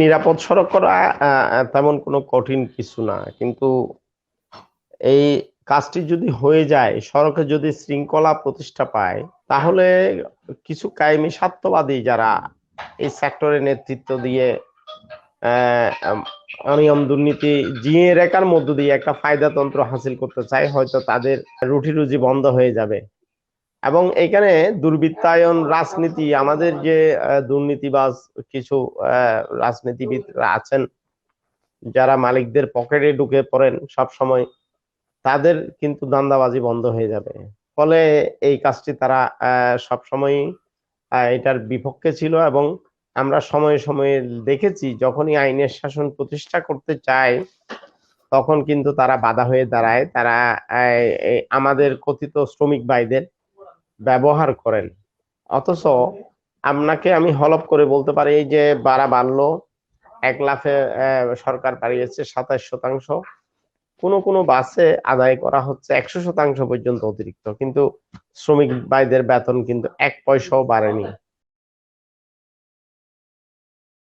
নিরাপদ সড়ক করা তেমন কোনো কঠিন কিছু না। কিন্তু এই কাজটি যদি হয়ে যায়, সড়কে যদি শৃঙ্খলা প্রতিষ্ঠা পায়, তাহলে কিছু কায়েমি স্বার্থবাদী যারা এই সেক্টরে নেতৃত্ব দিয়ে অনিয়ম দুর্নীতি জিয়ে রেখার মধ্য দিয়ে একটা ফায়দাতন্ত্র হাসিল করতে চায়, হয়তো তাদের রুটি রুজি বন্ধ হয়ে যাবে। এবং এখানে দুর্বৃত্তায়ন রাজনীতি, আমাদের যে দুর্নীতিবাজ কিছু রাজনীতিবিদরা আছেন, যারা মালিকদের পকেটে ঢুকে পড়েন সব সময় তাদের কিন্তু দান্দাবাজি বন্ধ হয়ে যাবে। ফলে এই কাজটি তারা সব সময় এটার বিপক্ষে ছিল এবং আমরা সময়ে সময়ে দেখেছি, যখনই আইনের শাসন প্রতিষ্ঠা করতে চায়, তখন কিন্তু তারা বাধা হয়ে দাঁড়ায়। তারা আমাদের কথিত শ্রমিক ভাইদের ব্যবহার করেন। অথচ আপনাকে আমি হলপ করে বলতে পারি যে বাড়া বাড়লো, এক লাফে সরকার বাড়িয়েছে সাতাশ শতাংশ। কোনো কোনো বাসে আদায় করা হচ্ছে একশো শতাংশ পর্যন্ত অতিরিক্ত। কিন্তু শ্রমিক ভাইদের বেতন কিন্তু এক পয়সাও বাড়েনি।